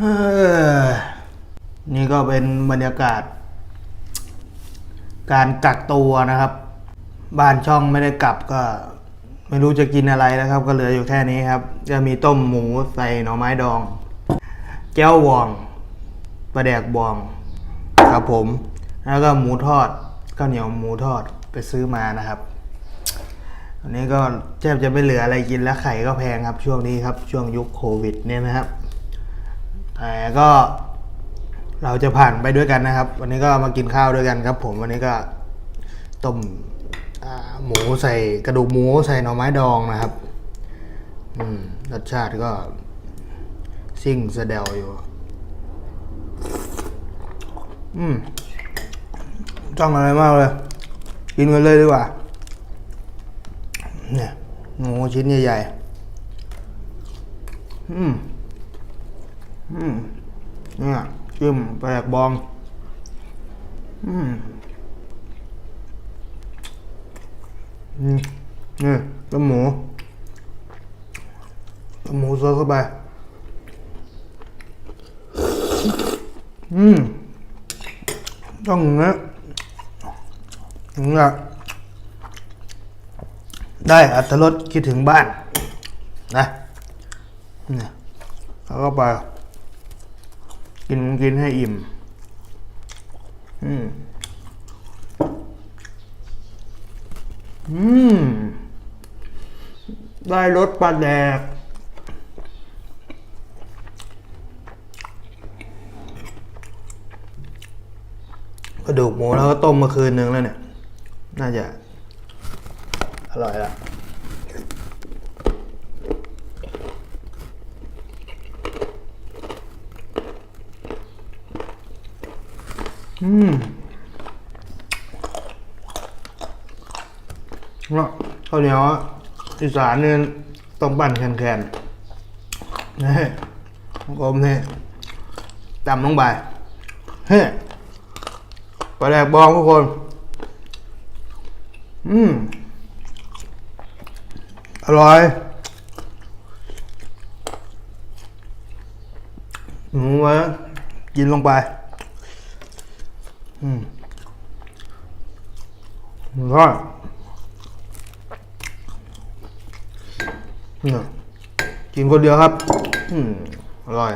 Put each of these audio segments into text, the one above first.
เฮ้อนี่ก็เป็นบรรยากาศ การกักตัวนะครับ บ้านช่องไม่ได้กลับก็ ไม่รู้จะกินอะไรนะครับ ก็เหลืออยู่แค่นี้ครับ จะมีต้มหมูใส่หน่อไม้ดอง แก้ววองปลาแดกบอง ครับผม แล้วก็หมูทอดข้าวเหนียวหมูทอดไปซื้อมานะครับอันนี้ก็แทบจะไม่เหลืออะไรกินแล้วไข่ก็แพงครับ ช่วงนี้ครับ ช่วงยุคโควิดเนี่ยนะครับ แต่ก็เราจะผ่านไปด้วยกันนะครับ วันนี้ก็มากินข้าวด้วยกันครับ ผมวันนี้ก็ต้มหมูใส่กระดูกหมูใส่หน่อไม้ดองนะครับ อืมรสชาติก็ ซิ่งสะเดวอยู่ อืมจ้องอะไรมากเลย กินกันเลยดีกว่า เนี่ยหมูชิ้นใหญ่ๆอืม อืมเนี่ยจิ้มแปลกบอง อืมนี่ต้มหมูต้มหมูซดเข้าไป อืม ต้องอย่างนี้ถึงจะได้อัตรสคิดถึงบ้าน นะ เนี่ยแล้วก็ไป กินกินให้อิ่ม อืม อืม ได้รสปลาแดกกระดูกหมูแล้วก็ต้มมาคืนนึงแล้วเนี่ย น่าจะ อร่อยละ อืมข้าวเหนียวอีสานเนี่ยต้องปั่นแข็งๆนี่กลมนี่ตำลงไปเฮ้ปลาแดกบองทุกคน อืม อร่อยหมูว้กินลงไป อืมร่อยเนี่ยกินคนเดียวครับ อืมอร่อย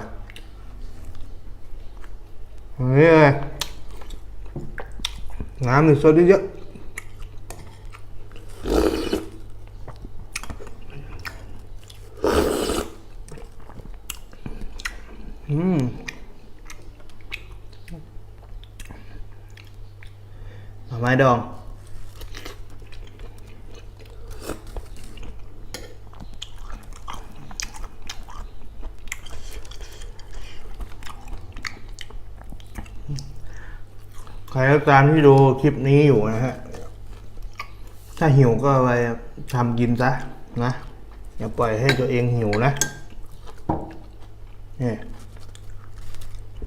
นี้เลยน้ำหนึ่งซดเยอะอืมหน่อไม้ดอง ใครก็ตามที่ดูคลิปนี้อยู่นะฮะ ถ้าหิวก็ไปทำกินซะนะอย่าปล่อยให้ตัวเองหิวนะนี่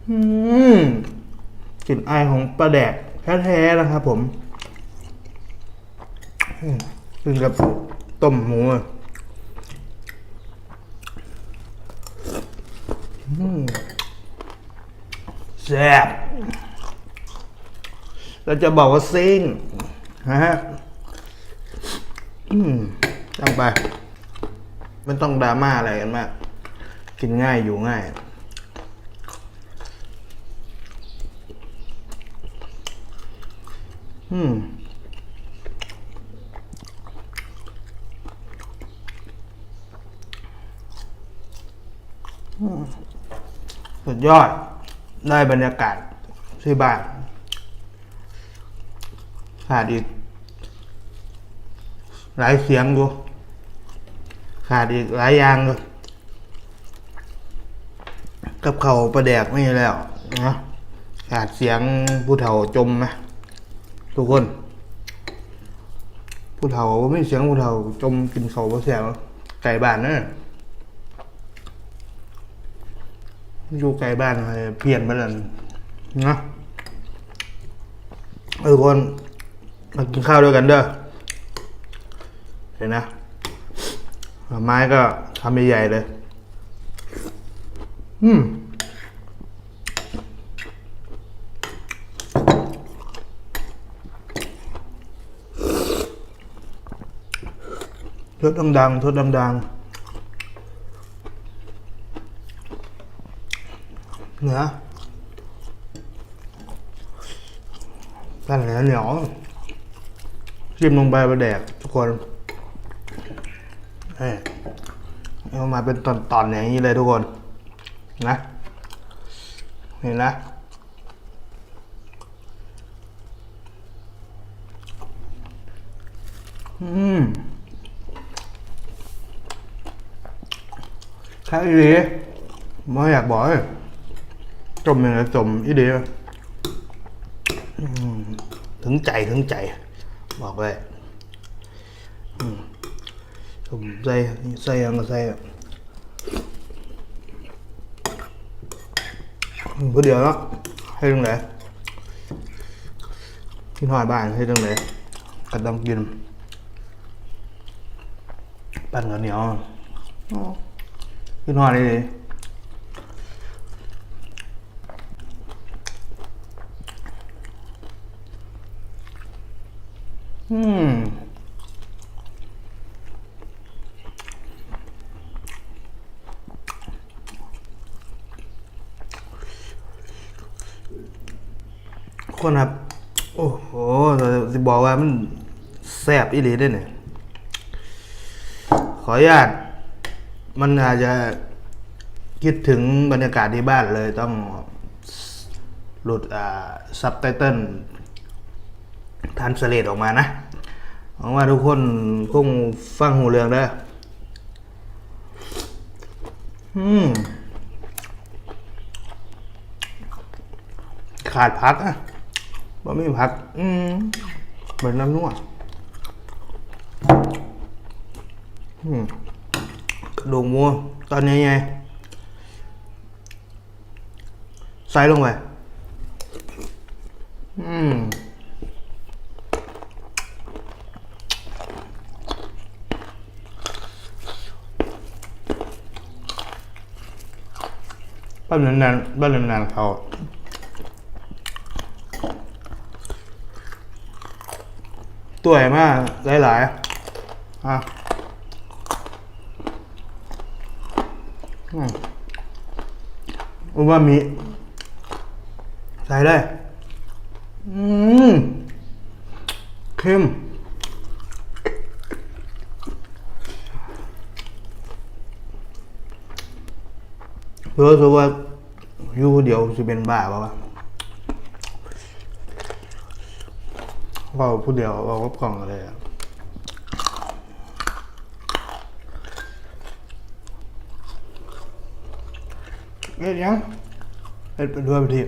อืมกลิ่นอายของปลาแดก แท้ๆนะครับผมอืมกินกับต้มหมูแซ่บเราจะบอกว่าซิ่งนะฮะตั้งไป ไม่ต้องดราม่าอะไรกันมาก กินง่ายอยู่ง่าย อืมสุดยอด ได้บรรยากาศที่บ้านขาดอีก หลายเสียงดูขาดอีกหลายอย่างเลยกับเขาประแดกไม่แล้วนะขาดเสียงผู้เฒ่าจมนะ ทุกคน ผู้เฒ่าว่าไม่เสียงผู้เฒ่าจมกินเขาวบ่เสียงไก่บ้านนะอยู่ไก่บ้านเพี้ยนไปแล้วนะทุกคนมากินข้าวด้วยกันเด้อเห็นนะหน่อไม้ก็ทำใหญ่ๆเลย อืม ทดดังๆทดดังๆเนื้อกันเหนียวเหนียวจิ้มลงไปไปแดกทุกคนเอ้ยเอามาเป็นตอนๆอย่างนี้เลยทุกคน นะเห็นนะอื มใช่ดีไม่อยากบอกเลยจมยังไงจมอีเดียถึงใจถึงใจ บอกเลยจมใส่ใส่ยังก็ใส่อะผู้เดียวเนาะให้ตรงไหนที่หอยบ้านให้ตรงไหนก็ต้องกิน ปั้นข้าวเหนียว ขึ้นหอดเลย อืมคนครับ โอ้โหเราจะบอกว่ามันแซ่บอีหลีได้เนี่ยขออนุญาต มันอาจจะคิดถึงบรรยากาศที่บ้านเลยต้องหลุดอ่าซับไตเติลทันสเลตออกมานะหวังว่าทุกคนคงฟังหูเรื่องได้ออืมขาดพักอะบ่ไม่พัก อืมเหมือนน้ำนวดอืม กดูกหมูตอนนี้ไงใส่ลงไปอืมบ้านนานบ้านนานเขาตัวใหญ่มากหลายๆอะ อืมอุบามิใส่เลยอืมเค็มเพื่อสุว่าอยู่เดียวจะเป็นบ้าป่าวะเราผู้เดียวเราก็กล่องอะไรอะ เอ็ดยังเอ็ดเป็นด้วยไปที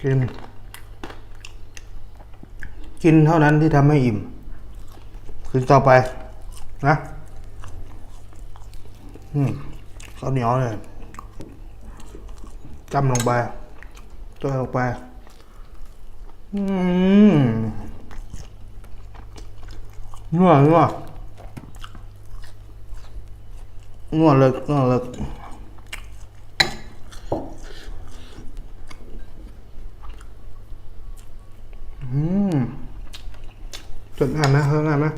กิน กินเท่านั้นที่ทำให้อิ่ม กินต่อไป นะอืมข้าวเหนียวเลยจำลงไปตัวลงไป อืมนัวนัว นัวเลิกนัวเลิกอืมจดงานนะเฮ้งานนะ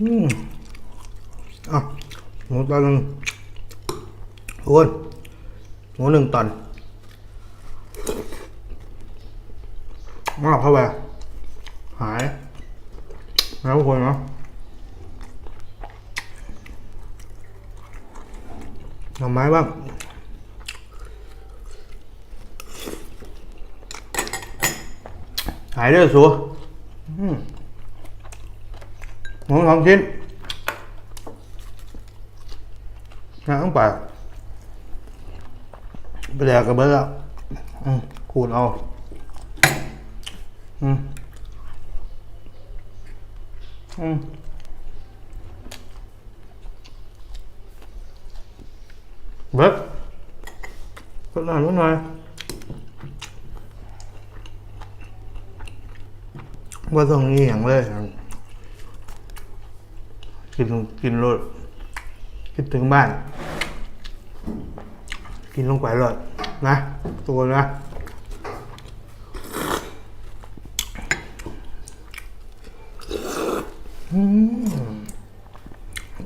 อืมอะหมูตอนหนึ่งทุกคนหมูหนึ่งตอน มากเข้าไปหาย แล้วทุกคนเนาะหน่อไม้บ้างหายเด้อสัวอืมหมูสองชิ้นน้ำไปไปแดกกันเบิดแล้วขูดเอา อืมอืมเบิดเบิดหน่อยเบิดหน่อยว่าต้องนี้อย่างเลยกินกินรถคิดถึงบ้าน กินลงไปเลยนะ ตัวนะ อืม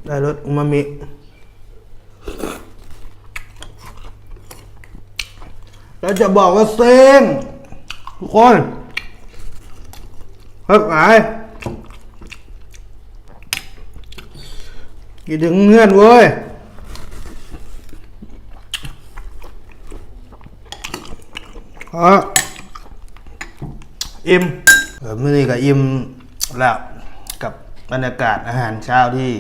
ได้รสอูมามิแล้วจะบอกว่าเซ็งทุกคนเฮ้ยไายคิดถึงเพื่อนเว้ยฮะอิ่มเออมื่อนี้ก็อิ่มแล้วกับ บรรยากาศอาหารเช้าที่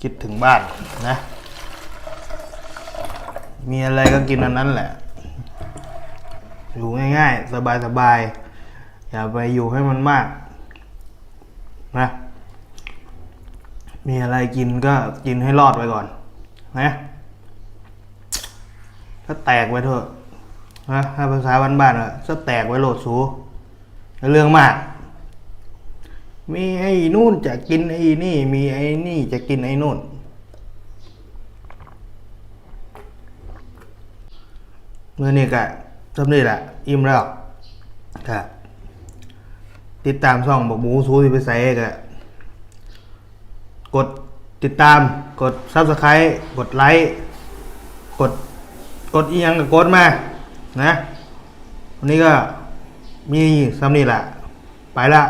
คิดถึงบ้านนะ มีอะไรก็กินอันนั้นแหละ อยู่ง่ายๆ สบายๆ อย่าไปอยู่ให้มันมากนะ มีอะไรกินก็กินให้รอดไปก่อนนะถ้าแตกไปเถอะนะถ้าภาษาบ้านๆอะถ้าแตกไว้โหลดสูเรื่องมาก มีไอ้นู่นจะกินไอ้นี่ มีไอ้นี่จะกินไอ้นู่น เมื่อนี้ก็สำเร็จละ อิ่มแล้วครับติดตามช่องบอกหมูซูที่ไปใส่ก็กดติดตามกดซับสไครต์กดไลค์กดกดอียังก็กดมา นะ วันนี้ก็มีสำนีแหละ ไปละ